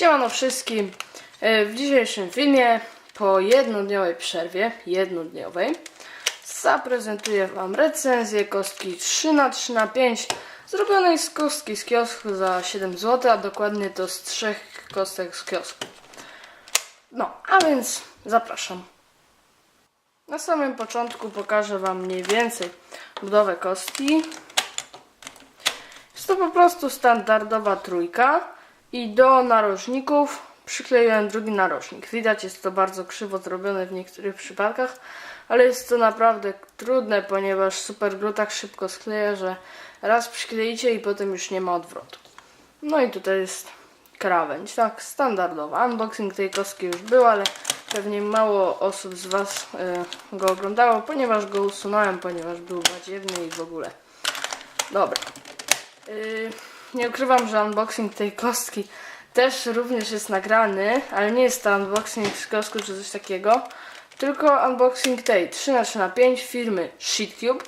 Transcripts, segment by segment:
Siemano wszystkim. E, W dzisiejszym filmie po jednodniowej przerwie, jednodniowej, zaprezentuję Wam recenzję kostki 3x3 na 5 zrobionej z kostki z kiosku za 7 zł, a dokładnie to z trzech kostek z kiosku. No, a więc zapraszam. Na samym początku pokażę Wam mniej więcej budowę kostki. Jest to po prostu standardowa trójka i do narożników przykleiłem drugi narożnik. Widać, jest to bardzo krzywo zrobione w niektórych przypadkach, ale jest to naprawdę trudne, ponieważ superglue tak szybko skleja, że raz przykleicie i potem już nie ma odwrotu. No i tutaj jest krawędź, tak, standardowa. Unboxing tej kostki już był, ale pewnie mało osób z Was y, go oglądało, ponieważ go usunąłem, ponieważ był badziewny i w ogóle. Dobra. Y, nie ukrywam, że unboxing tej kostki też również jest nagrany, ale nie jest to unboxing z kostku czy coś takiego, tylko unboxing tej 3x3x5 firmy SheetCube.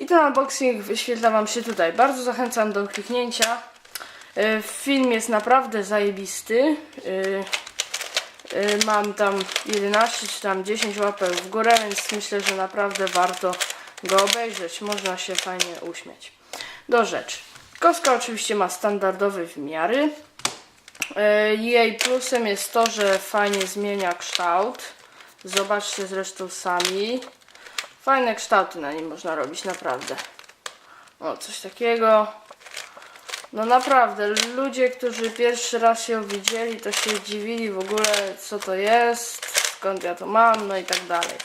I ten unboxing wyświetla Wam się tutaj. Bardzo zachęcam do kliknięcia. Y, Film jest naprawdę zajebisty. Y, y, Mam tam 11 czy tam 10 łapek w górę, więc myślę, że naprawdę warto go obejrzeć. Można się fajnie uśmiać. Do rzeczy. Kostka oczywiście ma standardowe wymiary. E, Jej plusem jest to, że fajnie zmienia kształt. Zobaczcie zresztą sami. Fajne kształty na nim można robić, naprawdę. O, coś takiego. No naprawdę, ludzie, którzy pierwszy raz ją widzieli, to się dziwili w ogóle, co to jest, skąd ja to mam, no i tak dalej.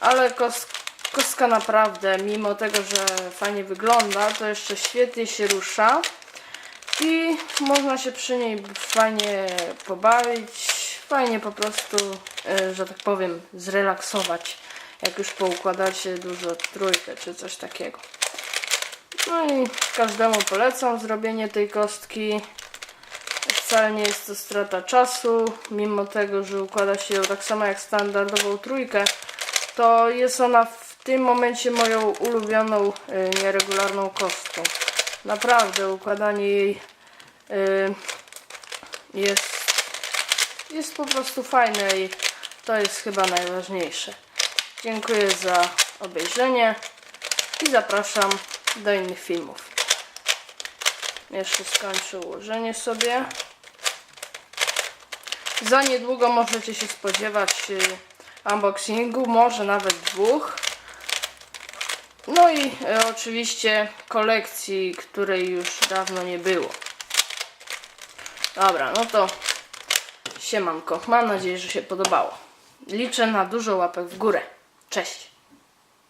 Ale kos kostka naprawdę, mimo tego, że fajnie wygląda, to jeszcze świetnie się rusza. I można się przy niej fajnie pobawić, fajnie po prostu, e, że tak powiem, zrelaksować, jak już poukładacie dużo trójkę czy coś takiego. No i każdemu polecam zrobienie tej kostki. Wcale nie jest to strata czasu, mimo tego, że układa się ją tak samo jak standardową trójkę, to jest ona tym momencie moją ulubioną y, nieregularną kostką. Naprawdę układanie jej y, jest, jest po prostu fajne i to jest chyba najważniejsze. Dziękuję za obejrzenie i zapraszam do innych filmów. Jeszcze skończę ułożenie sobie. Za niedługo możecie się spodziewać y, unboxingu, może nawet dwóch. No i e, oczywiście kolekcji, której już dawno nie było. Dobra, no to siemanko. Mam nadzieję, że się podobało. Liczę na dużo łapek w górę. Cześć!